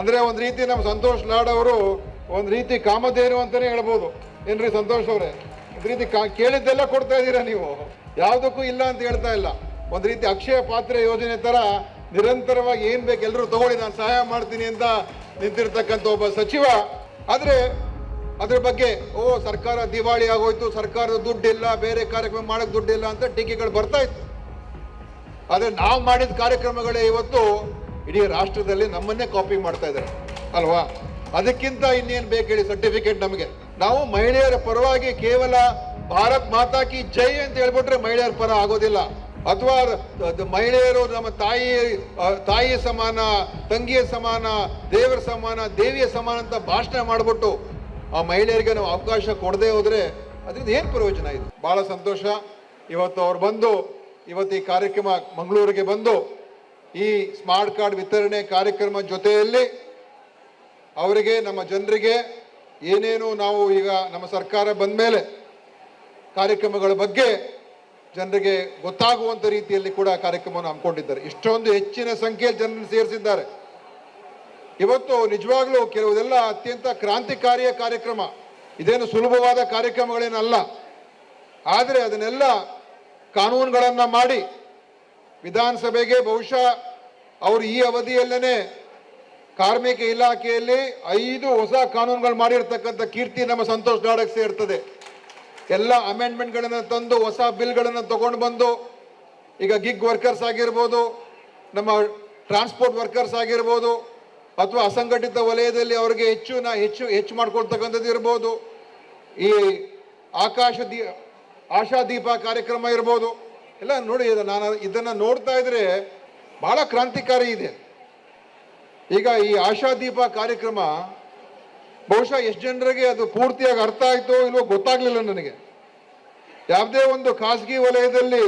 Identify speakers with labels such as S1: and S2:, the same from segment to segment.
S1: ಅಂದ್ರೆ ಒಂದ್ ರೀತಿ ನಮ್ಮ ಸಂತೋಷ್ ಲಾಡ್ ಅವರು ಒಂದ್ ರೀತಿ ಕಾಮಧೇನು ಅಂತಾನೆ ಹೇಳ್ಬೋದು. ಏನ್ರಿ ಸಂತೋಷ್ ಅವರೇ? ಒಂದ್ ರೀತಿ ಕಾ- ಕೇಳಿದ್ದೆಲ್ಲ ಕೊಡ್ತಾ ಇದ್ದೀರಾ ನೀವು? ಯಾವುದಕ್ಕೂ ಇಲ್ಲ ಅಂತ ಹೇಳ್ತಾ ಇಲ್ಲ. ಒಂದ್ ರೀತಿ ಅಕ್ಷಯ ಪಾತ್ರೆ ಯೋಜನೆ ತರ ನಿರಂತರವಾಗಿ ಏನ್ ಬೇಕು ಎಲ್ಲರೂ ತಗೊಳ್ಳಿ, ನಾನು ಸಹಾಯ ಮಾಡ್ತೀನಿ ಅಂತ ನಿಂತಿರ್ತಕ್ಕಂಥ ಒಬ್ಬ ಸಚಿವ. ಆದ್ರೆ ಅದ್ರ ಬಗ್ಗೆ, ಓ, ಸರ್ಕಾರ ದಿವಾಳಿ ಆಗೋಯ್ತು, ಸರ್ಕಾರದ ದುಡ್ಡಿಲ್ಲ, ಬೇರೆ ಕಾರ್ಯಕ್ರಮ ಮಾಡಕ್ ದುಡ್ಡಿಲ್ಲ ಅಂತ ಟೀಕೆಗಳು ಬರ್ತಾ ಇತ್ತು. ಆದ್ರೆ ನಾವು ಮಾಡಿದ ಕಾರ್ಯಕ್ರಮಗಳೇ ಇವತ್ತು ಇಡೀ ರಾಷ್ಟ್ರದಲ್ಲಿ ನಮ್ಮನ್ನೇ ಕಾಪಿ ಮಾಡ್ತಾ ಇದ್ದಾರೆ, ಅಲ್ವಾ? ಅದಕ್ಕಿಂತ ಇನ್ನೇನು ಬೇಕು ಹೇಳಿ ಸರ್ಟಿಫಿಕೇಟ್ ನಮಗೆ? ನಾವು ಮಹಿಳೆಯರ ಪರವಾಗಿ ಕೇವಲ ಭಾರತ್ ಮಾತಾ ಕಿ ಜೈ ಅಂತ ಹೇಳ್ಬಿಟ್ರೆ ಮಹಿಳೆಯರ ಪರ ಆಗೋದಿಲ್ಲ. ಅಥವಾ ಮಹಿಳೆಯರು ನಮ್ಮ ತಾಯಿ ತಾಯಿಯ ಸಮಾನ, ತಂಗಿಯ ಸಮಾನ, ದೇವರ ಸಮಾನ, ದೇವಿಯ ಸಮಾನ ಅಂತ ಭಾಷಣ ಮಾಡಿಬಿಟ್ಟು ಆ ಮಹಿಳೆಯರಿಗೆ ನಾವು ಅವಕಾಶ ಕೊಡದೆ ಹೋದರೆ ಅದರಿಂದ ಏನು ಪ್ರಯೋಜನ ಇದು? ಬಹಳ ಸಂತೋಷ. ಇವತ್ತು ಅವ್ರು ಬಂದು, ಇವತ್ತು ಈ ಕಾರ್ಯಕ್ರಮ ಮಂಗಳೂರಿಗೆ ಬಂದು ಈ ಸ್ಮಾರ್ಟ್ ಕಾರ್ಡ್ ವಿತರಣೆ ಕಾರ್ಯಕ್ರಮ ಜೊತೆಯಲ್ಲಿ ಅವರಿಗೆ, ನಮ್ಮ ಜನರಿಗೆ ಏನೇನು ನಾವು ಈಗ ನಮ್ಮ ಸರ್ಕಾರ ಬಂದ ಮೇಲೆ ಕಾರ್ಯಕ್ರಮಗಳ ಬಗ್ಗೆ ಜನರಿಗೆ ಗೊತ್ತಾಗುವಂಥ ರೀತಿಯಲ್ಲಿ ಕೂಡ ಕಾರ್ಯಕ್ರಮವನ್ನು ಹಮ್ಮಿಕೊಂಡಿದ್ದಾರೆ. ಇಷ್ಟೊಂದು ಹೆಚ್ಚಿನ ಸಂಖ್ಯೆಯಲ್ಲಿ ಜನರನ್ನು ಸೇರಿಸಿದ್ದಾರೆ. ಇವತ್ತು ನಿಜವಾಗ್ಲೂ ಕೆಲವುದೆಲ್ಲ ಅತ್ಯಂತ ಕ್ರಾಂತಿಕಾರಿಯ ಕಾರ್ಯಕ್ರಮ. ಇದೇನು ಸುಲಭವಾದ ಕಾರ್ಯಕ್ರಮಗಳೇನಲ್ಲ. ಆದರೆ ಅದನ್ನೆಲ್ಲ ಕಾನೂನುಗಳನ್ನು ಮಾಡಿ ವಿಧಾನಸಭೆಗೆ ಬಹುಶಃ ಅವರು ಈ ಅವಧಿಯಲ್ಲೇ ಕಾರ್ಮಿಕ ಇಲಾಖೆಯಲ್ಲಿ ಐದು ಹೊಸ ಕಾನೂನುಗಳು ಮಾಡಿರ್ತಕ್ಕಂಥ ಕೀರ್ತಿ ನಮ್ಮ ಸಂತೋಷ್ ನಾಡಕ್ ಸೇರ್ತದೆ ಎಲ್ಲ ಅಮೆಂಡ್ಮೆಂಟ್ಗಳನ್ನು ತಂದು, ಹೊಸ ಬಿಲ್ಗಳನ್ನು ತಗೊಂಡು ಬಂದು, ಈಗ ಗಿಗ್ ವರ್ಕರ್ಸ್ ಆಗಿರ್ಬೋದು, ನಮ್ಮ ಟ್ರಾನ್ಸ್ಪೋರ್ಟ್ ವರ್ಕರ್ಸ್ ಆಗಿರ್ಬೋದು, ಅಥವಾ ಅಸಂಘಟಿತ ವಲಯದಲ್ಲಿ ಅವರಿಗೆ ಹೆಚ್ಚು ನಾ ಹೆಚ್ಚು ಹೆಚ್ಚು ಮಾಡ್ಕೊಳ್ತಕ್ಕಂಥದ್ದು ಇರ್ಬೋದು. ಈ ಆಕಾಶ ದೀ ಆಶಾದೀಪ ಕಾರ್ಯಕ್ರಮ ಇರ್ಬೋದು. ಎಲ್ಲ ನೋಡಿ ನಾನು ಇದನ್ನು ನೋಡ್ತಾ ಇದ್ರೆ ಬಹಳ ಕ್ರಾಂತಿಕಾರಿ ಇದೆ. ಈಗ ಈ ಆಶಾದೀಪ ಕಾರ್ಯಕ್ರಮ ಬಹುಶಃ ಎಷ್ಟು ಜನರಿಗೆ ಅದು ಪೂರ್ತಿಯಾಗಿ ಅರ್ಥ ಆಯಿತೋ ಇಲ್ವೋ ಗೊತ್ತಾಗ್ಲಿಲ್ಲ ನನಗೆ. ಯಾವುದೇ ಒಂದು ಖಾಸಗಿ ವಲಯದಲ್ಲಿ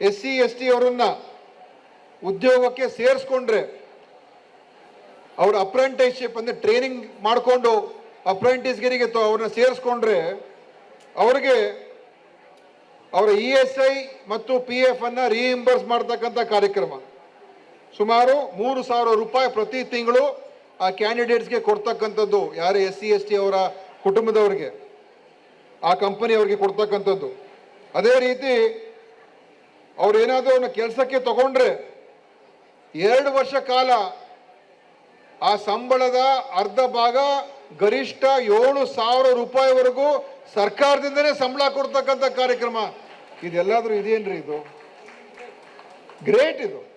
S1: ಎಸ್ ಸಿ ಎಸ್ ಟಿ ಅವರನ್ನ ಉದ್ಯೋಗಕ್ಕೆ ಸೇರಿಸ್ಕೊಂಡ್ರೆ ಅವ್ರ ಅಪ್ರೆಂಟಿಸ್ಶಿಪ್ ಅಂದ್ರೆ ಟ್ರೈನಿಂಗ್ ಮಾಡಿಕೊಂಡು ಅಪ್ರೆಂಟಿಸ್ಗಿರಿಗೆ ಅವ್ರನ್ನ ಸೇರಿಸ್ಕೊಂಡ್ರೆ ಅವ್ರಿಗೆ ಅವರ ಇ ಎಸ್ ಐ ಮತ್ತು ಪಿ ಎಫ್ ಅನ್ನ ರೀಇಂಬರ್ಸ್ ಮಾಡ್ತಕ್ಕಂಥ ಕಾರ್ಯಕ್ರಮ. ಸುಮಾರು ಮೂರು ಸಾವಿರ ರೂಪಾಯಿ ಪ್ರತಿ ತಿಂಗಳು ಆ ಕ್ಯಾಂಡಿಡೇಟ್ಸ್ಗೆ ಕೊಡ್ತಕ್ಕಂಥದ್ದು, ಯಾರು ಎಸ್ ಸಿ, ಎಸ್ ಟಿ ಅವರ ಕುಟುಂಬದವರಿಗೆ, ಆ ಕಂಪನಿ ಅವರಿಗೆ ಕೊಡ್ತಕ್ಕಂಥದ್ದು. ಅದೇ ರೀತಿ ಅವ್ರು ಏನಾದರೂ ಅವ್ರನ್ನ ಕೆಲಸಕ್ಕೆ ತಗೊಂಡ್ರೆ ಎರಡು ವರ್ಷ ಕಾಲ ಆ ಸಂಬಳದ ಅರ್ಧ ಭಾಗ ಗರಿಷ್ಠ ಏಳು ಸಾವಿರ ರೂಪಾಯಿವರೆಗೂ ಸರ್ಕಾರದಿಂದನೇ ಸಂಬಳ ಕೊಡ್ತಕ್ಕಂಥ ಕಾರ್ಯಕ್ರಮ. ಇದೆಲ್ಲಾದರೂ ಇದೇನ್ರಿ ಇದು? ಗ್ರೇಟ್ ಇದು.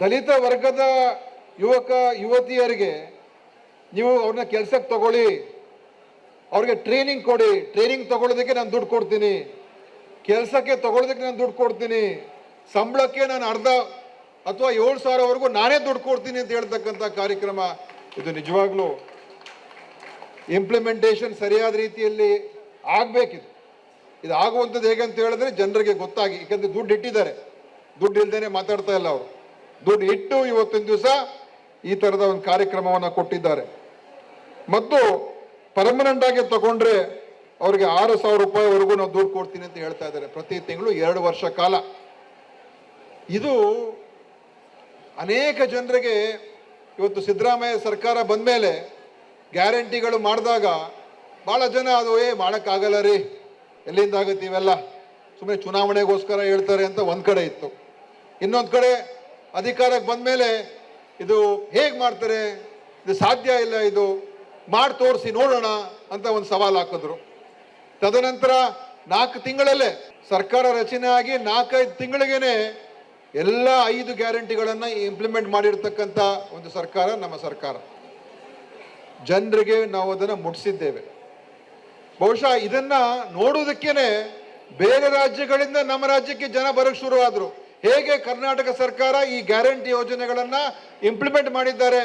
S1: ದಲಿತ ವರ್ಗದ ಯುವಕ, ಯುವತಿಯರಿಗೆ ನೀವು ಅವ್ರನ್ನ ಕೆಲ್ಸಕ್ಕೆ ತಗೊಳ್ಳಿ. ಅವ್ರಿಗೆ ಟ್ರೈನಿಂಗ್ ಕೊಡಿ. ಟ್ರೈನಿಂಗ್ ತಗೊಳ್ಳೋದಕ್ಕೆ ನಾನು ದುಡ್ಡು ಕೊಡ್ತೀನಿ. ಕೆಲಸಕ್ಕೆ ತಗೊಳ್ಳೋದಕ್ಕೆ ನಾನು ದುಡ್ಡು ಕೊಡ್ತೀನಿ. ಸಂಬಳಕ್ಕೆ ನಾನು ಅರ್ಧ ಅಥವಾ ಏಳು ಸಾವಿರವರೆಗೂ ನಾನೇ ದುಡ್ಡು ಕೊಡ್ತೀನಿ ಅಂತ ಹೇಳ್ತಕ್ಕಂಥ ಕಾರ್ಯಕ್ರಮ. ಇದು ನಿಜವಾಗ್ಲೂ ಇಂಪ್ಲಿಮೆಂಟೇಷನ್ ಸರಿಯಾದ ರೀತಿಯಲ್ಲಿ ಆಗಬೇಕಿದೆ. ಇದು ಆಗುವಂಥದ್ದು ಹೇಗೆ ಅಂತ ಹೇಳಿದ್ರೆ ಜನರಿಗೆ ಗೊತ್ತಾಗಿ ಯಾಕಂದ್ರೆ ದುಡ್ಡು ಇಟ್ಟಿದ್ದಾರೆ. ದುಡ್ಡು ಇಲ್ದೇನೆ ಮಾತಾಡ್ತಾ ಇಲ್ಲ ಅವರು. ದುಡ್ಡು ಇಟ್ಟು ಇವತ್ತಿನ ದಿವಸ ಈ ಥರದ ಒಂದು ಕಾರ್ಯಕ್ರಮವನ್ನು ಕೊಟ್ಟಿದ್ದಾರೆ. ಮತ್ತು ಪರ್ಮನೆಂಟ್ ಆಗಿ ತಗೊಂಡ್ರೆ ಅವರಿಗೆ ಆರು ಸಾವಿರ ರೂಪಾಯಿವರೆಗೂ ನಾವು ದುಡ್ಡು ಕೊಡ್ತೀನಿ ಅಂತ ಹೇಳ್ತಾ ಇದ್ದಾರೆ. ಪ್ರತಿ ತಿಂಗಳು ಎರಡು ವರ್ಷ ಕಾಲ. ಇದು ಅನೇಕ ಜನರಿಗೆ ಇವತ್ತು ಸಿದ್ದರಾಮಯ್ಯ ಸರ್ಕಾರ ಬಂದ ಮೇಲೆ ಗ್ಯಾರಂಟಿಗಳು ಮಾಡಿದಾಗ ಭಾಳ ಜನ ಅದು, ಏ, ಮಾಡೋಕ್ಕಾಗಲ್ಲ ರೀ, ಎಲ್ಲಿಂದ ಆಗುತ್ತೆ ಇವೆಲ್ಲ? ಸುಮ್ಮನೆ ಚುನಾವಣೆಗೋಸ್ಕರ ಹೇಳ್ತಾರೆ ಅಂತ ಒಂದು ಕಡೆ ಇತ್ತು. ಇನ್ನೊಂದು ಕಡೆ ಅಧಿಕಾರಕ್ಕೆ ಬಂದ ಮೇಲೆ ಇದು ಹೇಗೆ ಮಾಡ್ತಾರೆ, ಇದು ಸಾಧ್ಯ ಇಲ್ಲ, ಇದು ಮಾಡಿ ತೋರಿಸಿ ನೋಡೋಣ ಅಂತ ಒಂದು ಸವಾಲು ಹಾಕಿದ್ರು. ತದನಂತರ ನಾಲ್ಕು ತಿಂಗಳಲ್ಲೇ ಸರ್ಕಾರ ರಚನೆ ಆಗಿ ನಾಲ್ಕೈದು ತಿಂಗಳಿಗೇನೆ ಎಲ್ಲ ಐದು ಗ್ಯಾರಂಟಿಗಳನ್ನು ಇಂಪ್ಲಿಮೆಂಟ್ ಮಾಡಿರ್ತಕ್ಕಂಥ ಒಂದು ಸರ್ಕಾರ ನಮ್ಮ ಸರ್ಕಾರ. ಜನರಿಗೆ ನಾವು ಅದನ್ನು ಮುಟ್ಟಿಸಿದ್ದೇವೆ ಬಹುಶಃ ಇದನ್ನ ನೋಡುವುದಕ್ಕೇನೆ ಬೇರೆ ರಾಜ್ಯಗಳಿಂದ ನಮ್ಮ ರಾಜ್ಯಕ್ಕೆ ಜನ ಬರಕ್ ಶುರು ಆದ್ರು ಹೇಗೆ ಕರ್ನಾಟಕ ಸರ್ಕಾರ ಈ ಗ್ಯಾರಂಟಿ ಯೋಜನೆಗಳನ್ನ ಇಂಪ್ಲಿಮೆಂಟ್ ಮಾಡಿದ್ದಾರೆ.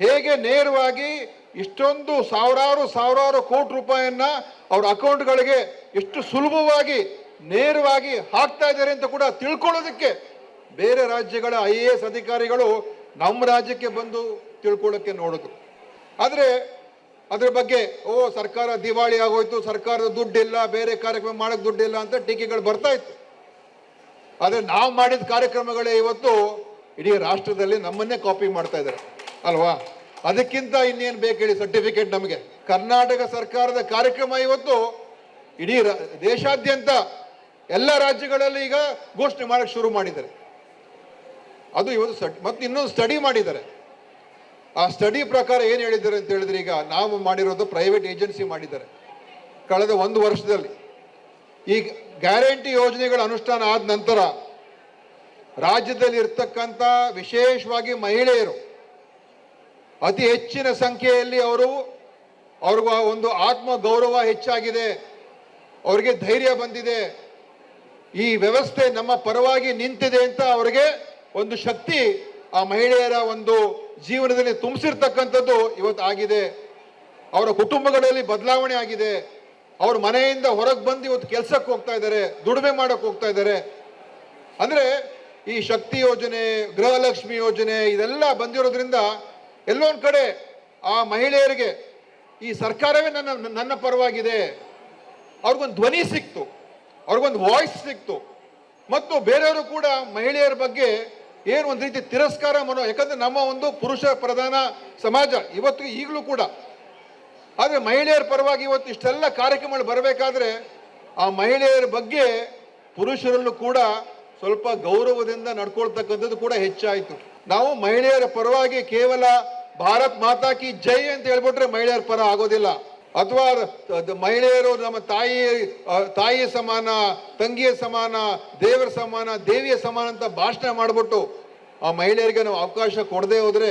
S1: ಹೇಗೆ ನೇರವಾಗಿ ಇಷ್ಟೊಂದು ಸಾವಿರಾರು ಸಾವಿರಾರು ಕೋಟಿ ರೂಪಾಯಿಯನ್ನ ಅವ್ರ ಅಕೌಂಟ್ಗಳಿಗೆ ಎಷ್ಟು ಸುಲಭವಾಗಿ ನೇರವಾಗಿ ಹಾಕ್ತಾ ಇದ್ದಾರೆ ಅಂತ ಕೂಡ ತಿಳ್ಕೊಳ್ಳೋದಕ್ಕೆ ಬೇರೆ ರಾಜ್ಯಗಳ ಐ ಎ ಎಸ್ ಅಧಿಕಾರಿಗಳು ನಮ್ಮ ರಾಜ್ಯಕ್ಕೆ ಬಂದು ತಿಳ್ಕೊಳ್ಳೋಕ್ಕೆ ನೋಡಿದ್ರು. ಆದರೆ ಅದ್ರ ಬಗ್ಗೆ, ಓ, ಸರ್ಕಾರ ದಿವಾಳಿ ಆಗೋಯ್ತು, ಸರ್ಕಾರದ ದುಡ್ಡಿಲ್ಲ, ಬೇರೆ ಕಾರ್ಯಕ್ರಮ ಮಾಡಕ್ ದುಡ್ಡಿಲ್ಲ ಅಂತ ಟೀಕೆಗಳು ಬರ್ತಾ ಇತ್ತು. ಆದರೆ ನಾವು ಮಾಡಿದ ಕಾರ್ಯಕ್ರಮಗಳೇ ಇವತ್ತು ಇಡೀ ರಾಷ್ಟ್ರದಲ್ಲಿ ನಮ್ಮನ್ನೇ ಕಾಪಿ ಮಾಡ್ತಾ ಇದ್ದಾರೆ ಅಲ್ವಾ? ಅದಕ್ಕಿಂತ ಇನ್ನೇನು ಬೇಕು ಹೇಳಿ ಸರ್ಟಿಫಿಕೇಟ್ ನಮಗೆ. ಕರ್ನಾಟಕ ಸರ್ಕಾರದ ಕಾರ್ಯಕ್ರಮ ಇವತ್ತು ಇಡೀ ದೇಶಾದ್ಯಂತ ಎಲ್ಲ ರಾಜ್ಯಗಳಲ್ಲಿ ಈಗ ಘೋಷಣೆ ಮಾಡಕ್ಕೆ ಶುರು ಮಾಡಿದ್ದಾರೆ. ಅದು ಇವತ್ತು ಸಟ್ ಮತ್ತು ಇನ್ನೊಂದು ಸ್ಟಡಿ ಮಾಡಿದ್ದಾರೆ. ಆ ಸ್ಟಡಿ ಪ್ರಕಾರ ಏನು ಹೇಳಿದ್ದಾರೆ ಅಂತ ಹೇಳಿದ್ರೆ ಈಗ ನಾವು ಮಾಡಿರೋದು ಪ್ರೈವೇಟ್ ಏಜೆನ್ಸಿ ಮಾಡಿದ್ದಾರೆ. ಕಳೆದ ಒಂದು ವರ್ಷದಲ್ಲಿ. ಈ ಗ್ಯಾರಂಟಿ ಯೋಜನೆಗಳ ಅನುಷ್ಠಾನ ಆದ ನಂತರ ರಾಜ್ಯದಲ್ಲಿ ಇರ್ತಕ್ಕಂಥ ವಿಶೇಷವಾಗಿ ಮಹಿಳೆಯರು ಅತಿ ಹೆಚ್ಚಿನ ಸಂಖ್ಯೆಯಲ್ಲಿ ಅವರು ಅವ್ರಿಗೂ ಒಂದು ಆತ್ಮ ಗೌರವ ಹೆಚ್ಚಾಗಿದೆ. ಅವರಿಗೆ ಧೈರ್ಯ ಬಂದಿದೆ. ಈ ವ್ಯವಸ್ಥೆ ನಮ್ಮ ಪರವಾಗಿ ನಿಂತಿದೆ ಅಂತ ಅವರಿಗೆ ಒಂದು ಶಕ್ತಿ ಆ ಮಹಿಳೆಯರ ಒಂದು ಜೀವನದಲ್ಲಿ ತುಂಬಿಸಿರ್ತಕ್ಕಂಥದ್ದು ಇವತ್ತು ಆಗಿದೆ. ಅವರ ಕುಟುಂಬಗಳಲ್ಲಿ ಬದಲಾವಣೆ ಆಗಿದೆ. ಅವ್ರ ಮನೆಯಿಂದ ಹೊರಗೆ ಬಂದು ಇವತ್ತು ಕೆಲಸಕ್ಕೆ ಹೋಗ್ತಾ ಇದ್ದಾರೆ, ದುಡಿಮೆ ಮಾಡಕ್ಕೆ ಹೋಗ್ತಾ ಇದ್ದಾರೆ. ಅಂದರೆ ಈ ಶಕ್ತಿ ಯೋಜನೆ, ಗೃಹಲಕ್ಷ್ಮಿ ಯೋಜನೆ ಇದೆಲ್ಲ ಬಂದಿರೋದ್ರಿಂದ ಎಲ್ಲೊಂದು ಕಡೆ ಆ ಮಹಿಳೆಯರಿಗೆ ಈ ಸರ್ಕಾರವೇ ನನ್ನ ನನ್ನ ಪರವಾಗಿದೆ. ಅವ್ರಿಗೊಂದು ಧ್ವನಿ ಸಿಕ್ತು, ಅವ್ರಿಗೊಂದು ವಾಯ್ಸ್ ಸಿಕ್ತು. ಮತ್ತು ಬೇರೆಯವರು ಕೂಡ ಮಹಿಳೆಯರ ಬಗ್ಗೆ ಏನು ಒಂದು ರೀತಿ ತಿರಸ್ಕಾರ ಮನೋ, ಯಾಕಂದ್ರೆ ನಮ್ಮ ಒಂದು ಪುರುಷ ಪ್ರಧಾನ ಸಮಾಜ ಇವತ್ತು ಈಗಲೂ ಕೂಡ. ಆದರೆ ಮಹಿಳೆಯರ ಪರವಾಗಿ ಇವತ್ತು ಇಷ್ಟೆಲ್ಲ ಕಾರ್ಯಕ್ರಮಗಳು ಬರಬೇಕಾದ್ರೆ ಆ ಮಹಿಳೆಯರ ಬಗ್ಗೆ ಪುರುಷರಲ್ಲೂ ಕೂಡ ಸ್ವಲ್ಪ ಗೌರವದಿಂದ ನಡ್ಕೊಳ್ತಕ್ಕಂಥದ್ದು ಕೂಡ ಹೆಚ್ಚಾಯಿತು. ನಾವು ಮಹಿಳೆಯರ ಪರವಾಗಿ ಕೇವಲ ಭಾರತ್ ಮಾತಾ ಕಿ ಜೈ ಅಂತ ಹೇಳ್ಬಿಟ್ರೆ ಮಹಿಳೆಯರ ಪರ ಆಗೋದಿಲ್ಲ. ಅಥವಾ ಮಹಿಳೆಯರು ನಮ್ಮ ತಾಯಿ ತಾಯಿಯ ಸಮಾನ, ತಂಗಿಯ ಸಮಾನ, ದೇವರ ಸಮಾನ, ದೇವಿಯ ಸಮಾನ ಅಂತ ಭಾಷಣ ಮಾಡಿಬಿಟ್ಟು ಆ ಮಹಿಳೆಯರಿಗೆ ನಾವು ಅವಕಾಶ ಕೊಡದೇ ಹೋದ್ರೆ